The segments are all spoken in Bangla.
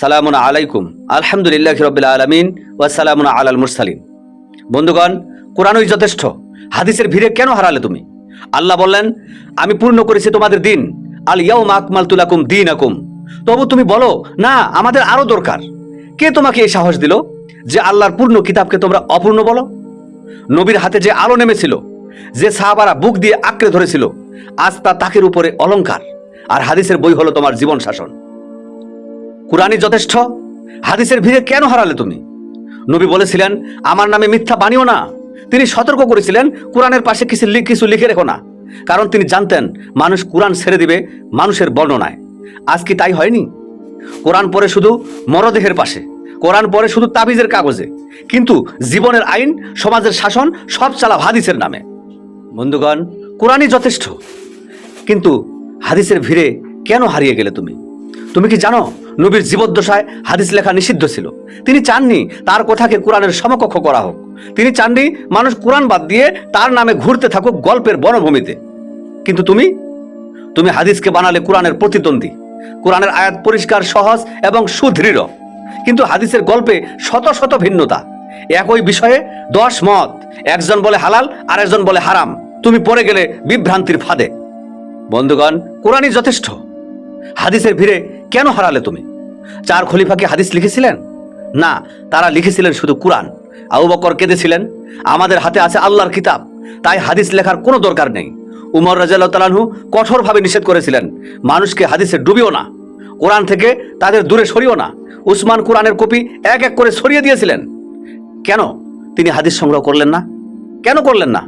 সালামুন আলাইকুম, আলহামদুলিল্লাহ রবিল আলমিন ওয়াসালামুন আলাল মুরসালিন। বন্ধুগণ কোরআনই যথেষ্ট, হাদিসের ভিড়ে কেন হারালে তুমি? আল্লাহ বললেন, আমি পূর্ণ করেছি তোমাদের দিন। আল ইয়াউম আকমাল তুলাকুম দিন আকুম তবু তুমি বলো, না, আমাদের আরও দরকার। কে তোমাকে এই সাহস দিল যে আল্লাহর পূর্ণ কিতাবকে তোমরা অপূর্ণ বলো? নবীর হাতে যে আলো নেমেছিল, যে সাহাবারা বুক দিয়ে আঁকড়ে ধরেছিল, আজ তা তাকের উপরে অলংকার। আর হাদিসের বই হলো তোমার জীবন শাসন। কোরআনই যথেষ্ট? হাদিসের ভিড়ে কেন হারালে তুমি? নবী বলেছিলেন, আমার নামে মিথ্যা বানিও না। তিনি সতর্ক করেছিলেন, কোরআনের পাশে কিছু কিছু লিখে রেখো না। কারণ তিনি জানতেন, মানুষ কোরআন ছেড়ে দিবে মানুষের বর্ণনায়। আজ কি তাই হয়নি? কোরআন পরে শুধু মরদেহের পাশে, কোরআন পরে শুধু তাবিজের কাগজে। কিন্তু জীবনের আইন, সমাজের শাসন, সব চালা হাদিসের নামে। বন্ধুগণ, কোরআনই যথেষ্ট। কিন্তু হাদিসের ভিড়ে কেন হারিয়ে গেলে তুমি? তুমি কি জানো? নবীর জীবদ্দশায় হাদিস লেখা নিষিদ্ধ ছিল। তিনি চাননি তার কথাকে কোরআনের সমকক্ষ করা হোক। তিনি চাননি মানুষ কোরআন বাদ দিয়ে তার নামে ঘুরতে থাকুক গল্পের বনভূমিতে। কিন্তু তুমি? তুমি হাদিসকে বানালে কোরআনের প্রতিদ্বন্দ্বী। কোরআনের আয়াত পরিষ্কার, সহজ এবং সুদৃঢ়। কিন্তু হাদিসের গল্পে শত শত ভিন্নতা। একই বিষয়ে দশ মত। একজন বলে হালাল আর একজন বলে হারাম। তুমি পড়ে গেলে বিভ্রান্তির ফাঁদে। বন্ধুগণ, কোরআনই যথেষ্ট। হাদিসের ভিড়ে কেন হারালে তুমি? চার খলিফাকে হাদিস লিখেছিলেন? না, তারা লিখেছিলেন শুধু কোরআন। আবু বকর কেঁদেছিলেন? আমাদের হাতে আছে আল্লাহর কিতাব। তাই হাদিস লেখার কোনো দরকার নেই। উমর রাজাল্লাহ তালানহু কঠোরভাবে নিষেধ করেছিলেন, মানুষকে হাদিসে ডুবিও না। কোরআন থেকে তাদের দূরে সরিও না। উসমান কোরআনের কপি এক এক করে সরিয়ে দিয়েছিলেন। কেন? তিনি হাদিস সংগ্রহ করলেন না। কেন করলেন না?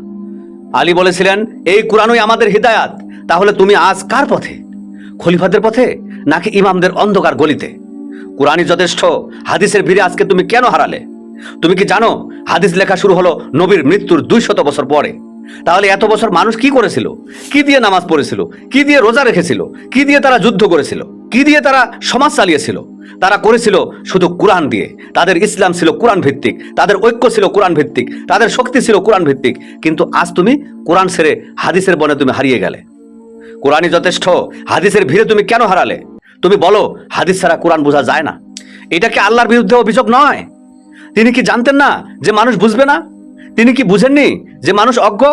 আলী বলেছিলেন, এই কোরআনই আমাদের হিদায়াত। তাহলে তুমি আজ কার পথে? খলিফাদের পথে? নাকি ইমামদের অন্ধকার গলিতে? কোরআনই যথেষ্ট, হাদিসের ভিড়ে আজকে তুমি কেন হারালে? তুমি কি জানো, হাদিস লেখা শুরু হলো নবীর মৃত্যুর দুই শত বছর পরে? তাহলে এত বছর মানুষ কি করেছিল? কি দিয়ে নামাজ পড়েছিল? কি দিয়ে রোজা রেখেছিল? কি দিয়ে তারা যুদ্ধ করেছিল? কি দিয়ে তারা সমাজ চালিয়েছিল? তারা করেছিল শুধু কোরআন দিয়ে। তাদের ইসলাম ছিল কোরআন ভিত্তিক, তাদের ঐক্য ছিল কোরআন ভিত্তিক, তাদের শক্তি ছিল কোরআন ভিত্তিক। কিন্তু আজ তুমি কোরআন ছেড়ে হাদিসের বনে তুমি হারিয়ে গেলে। কোরআনই যথেষ্ট, হাদিসের ভিড়ে তুমি কেন হারালে? তুমি বলো, হাদিস ছাড়া কোরআন বোঝা যায় না। এটা কি আল্লাহর বিরুদ্ধে অভিযোগ নয়? তিনি কি জানতেন না যে মানুষ বুঝবে না? তিনি কি বুঝেননি যে মানুষ অজ্ঞ?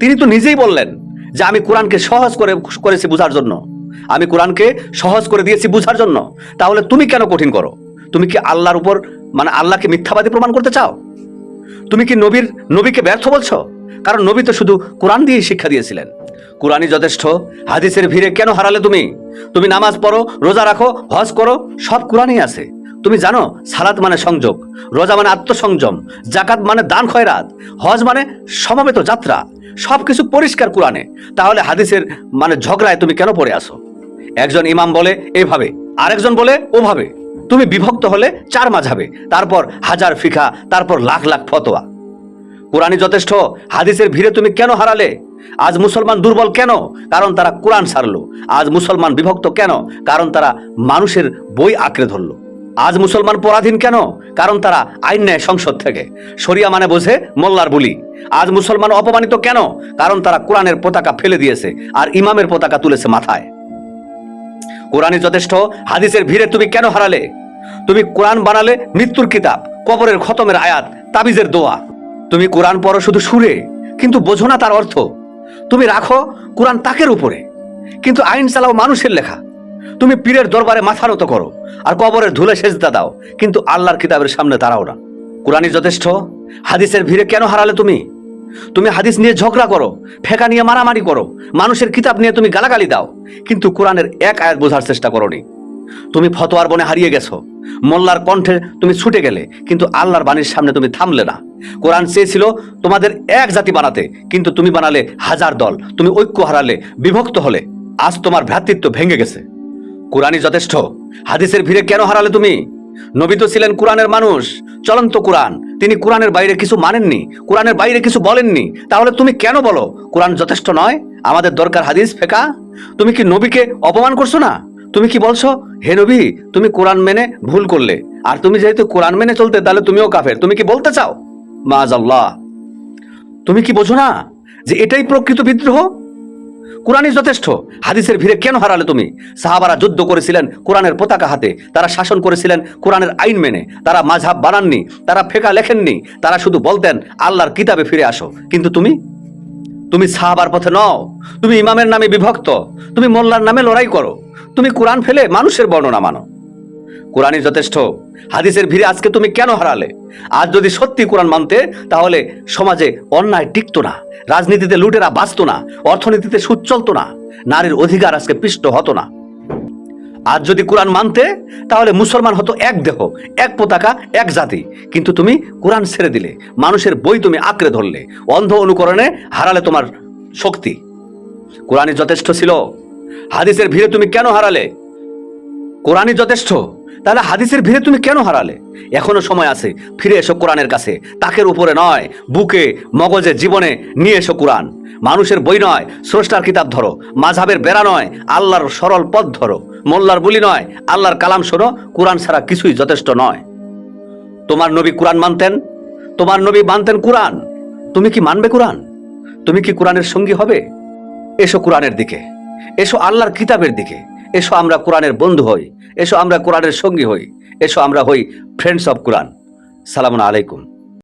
তিনি তো নিজেই বললেন যে আমি কোরআনকে সহজ করে করেছি বোঝার জন্য। আমি কোরআনকে সহজ করে দিয়েছি বোঝার জন্য। তাহলে তুমি কেন কঠিন করো? তুমি কি আল্লাহর উপর মানে আল্লাহকে মিথ্যাবাদী প্রমাণ করতে চাও? তুমি কি নবীর, নবীকে ব্যর্থ বলছো? কারণ নবী তো শুধু কোরআন দিয়েই শিক্ষা দিয়েছিলেন। কোরআনই যথেষ্ট? হাদিসের ভিড়ে কেন হারালে তুমি? তুমি নামাজ পড়ো, রোজা রাখো, হজ করো, সব কোরআনই আছে। তুমি জানো, সালাত মানে সংযোগ, রোজা মানে আত্মসংযম জাকাত মানে দান খয়রাত, হজ মানে সমবেত যাত্রা সব কিছু পরিষ্কার কোরআনে। তাহলে হাদিসের মানে ঝগড়ায় তুমি কেন পড়ে আসো একজন ইমাম বলে এইভাবে আরেকজন বলে ওভাবে। তুমি বিভক্ত হলে চার মাঝাবে, তারপর হাজার ফিখা তারপর লাখ লাখ ফতোয়া। কোরআনই যথেষ্ট, হাদিসের ভিড়ে তুমি কেন হারালে? আজ মুসলমান দুর্বল কেন? কারণ তারা কোরআন সারলো। আজ মুসলমান বিভক্ত কেন? কারণ তারা মানুষের বই আঁকড়ে ধরলো। আজ মুসলমান পরাধীন কেন? কারণ তারা আইন নেয় সংসদ থেকে। শরিয়া মানে বোঝে মোল্লার বলি। আজ মুসলমান অপমানিত কেন? কারণ তারা কোরআনের পতাকা ফেলে দিয়েছে আর ইমামের পতাকা তুলেছে মাথায়। কোরআনই যথেষ্ট, হাদিসের ভিড়ে তুমি কেন হারালে? তুমি কোরআন বানালে মৃত্যুর কিতাব, কবরের খতমের আয়াত, তাবিজের দোয়া। তুমি কোরআন পড়ো শুধু সুরে, কিন্তু বোঝো না তার অর্থ। তুমি রাখো কোরআন তাকের উপরে। কিন্তু আইন চালাও মানুষের লেখা। তুমি পীরের দরবারে মাথা নত করো আর কবরের ধুলে সেজদা দাও, কিন্তু আল্লাহর কিতাবের সামনে দাঁড়াও না। কোরআনই যথেষ্ট। হাদিসের ভিড়ে কেন হারালে তুমি? তুমি হাদিস নিয়ে ঝগড়া করো, ফেঁকা নিয়ে মারামারি করো, মানুষের কিতাব নিয়ে তুমি গালাগালি দাও, কিন্তু কোরআনের এক আয়াত বোঝার চেষ্টা করনি। তুমি ফতোয়ার বনে হারিয়ে গেছো। মোল্লার কণ্ঠে তুমি ছুটে গেলে, কিন্তু আল্লাহর বাণীর সামনে তুমি থামলে না। কোরআন চেয়েছিল তোমাদের এক জাতি বানাতে, কিন্তু তুমি বানালে হাজার দল। তুমি ঐক্য হারালে বিভক্ত হলে। আজ তোমার ভ্রাতৃত্ব ভেঙে গেছে। কোরআনই যথেষ্ট। হাদিসের ভিড়ে কেন হারালে তুমি? নবী তো ছিলেন কোরআনের মানুষ। চলন্ত কোরআন। তিনি কোরআনের বাইরে কিছু মানেননি, কোরআনের বাইরে কিছু বলেননি। তাহলে তুমি কেন বলো? কোরআন যথেষ্ট নয়? আমাদের দরকার হাদিস, ফেকা? তুমি কি নবীকে অপমান করছ না? তুমি কি বলছো হে নবী, তুমি কোরআন মেনে ভুল করলে। আর তুমি যেহেতু কোরআন মেনে চলতে, তাহলে তুমিও কাফের। তুমি কি বলতে চাও? মাজ আল্লাহ তুমি কি বোঝো না যে এটাই প্রকৃত বিদ্রোহ? কোরআনই যথেষ্ট। হাদিসের ভিড়ে কেন হারালে তুমি? সাহাবারা যুদ্ধ করেছিলেন কোরআনের পতাকা হাতে। তারা শাসন করেছিলেন কোরআনের আইন মেনে। তারা মাঝহাব বানাননি, তারা ফেকা লেখেননি। তারা শুধু বলতেন, আল্লাহর কিতাবে ফিরে আসো। কিন্তু তুমি? তুমি সাহাবার পথে নও। তুমি ইমামের নামে বিভক্ত। তুমি মোল্লার নামে লড়াই করো। তুমি কোরআন ফেলে মানুষের বর্ণনা মানো। কোরআনই যথেষ্ট। হাদিসের ভিড়ে আজকে তুমি কেন হারালে? আজ যদি সত্যি কোরআন মানতে, তাহলে সমাজে অন্যায় টিকতো না, রাজনীতিতে লুটেরা বাঁচত না, অর্থনীতিতে সুদ চলতো না, নারীর অধিকার আজকে পিষ্ট হতো না। আজ যদি কোরআন মানতে, তাহলে মুসলমান হতো এক দেহ, এক পতাকা, এক জাতি। কিন্তু তুমি কোরআন ছেড়ে দিলে, মানুষের বই তুমি আঁকড়ে ধরলে, অন্ধ অনুকরণে হারালে তোমার শক্তি। কোরআনই যথেষ্ট ছিল। হাদিসের ভিড়ে তুমি কেন হারালে? কোরআনই যথেষ্ট। তাহলে হাদিসের ভিড়ে তুমি কেন হারালে? এখনও সময় আছে, ফিরে এসো কোরআনের কাছে। তাকের উপরে নয়, বুকে, মগজে, জীবনে নিয়ে এসো কোরআন। মানুষের বই নয়, স্রষ্টার কিতাব ধরো। মাঝাবের বেড়া নয়, আল্লাহর সরল পথ ধরো। মোল্লার বলি নয়, আল্লাহর কালাম শোনো, কোরআন ছাড়া কিছুই যথেষ্ট নয়। তোমার নবী কোরআন মানতেন? তোমার নবী মানতেন কোরআন। তুমি কি মানবে কোরআন? তুমি কি কোরআনের সঙ্গী হবে? এসো কোরআনের দিকে। এসো আল্লাহর কিতাবের দিকে। এসো আমরা কোরআনের বন্ধু হই। এসো আমরা কোরআনের সঙ্গী হই। এসো আমরা হই ফ্রেন্ডস অফ কোরআন সালাম আলাইকুম।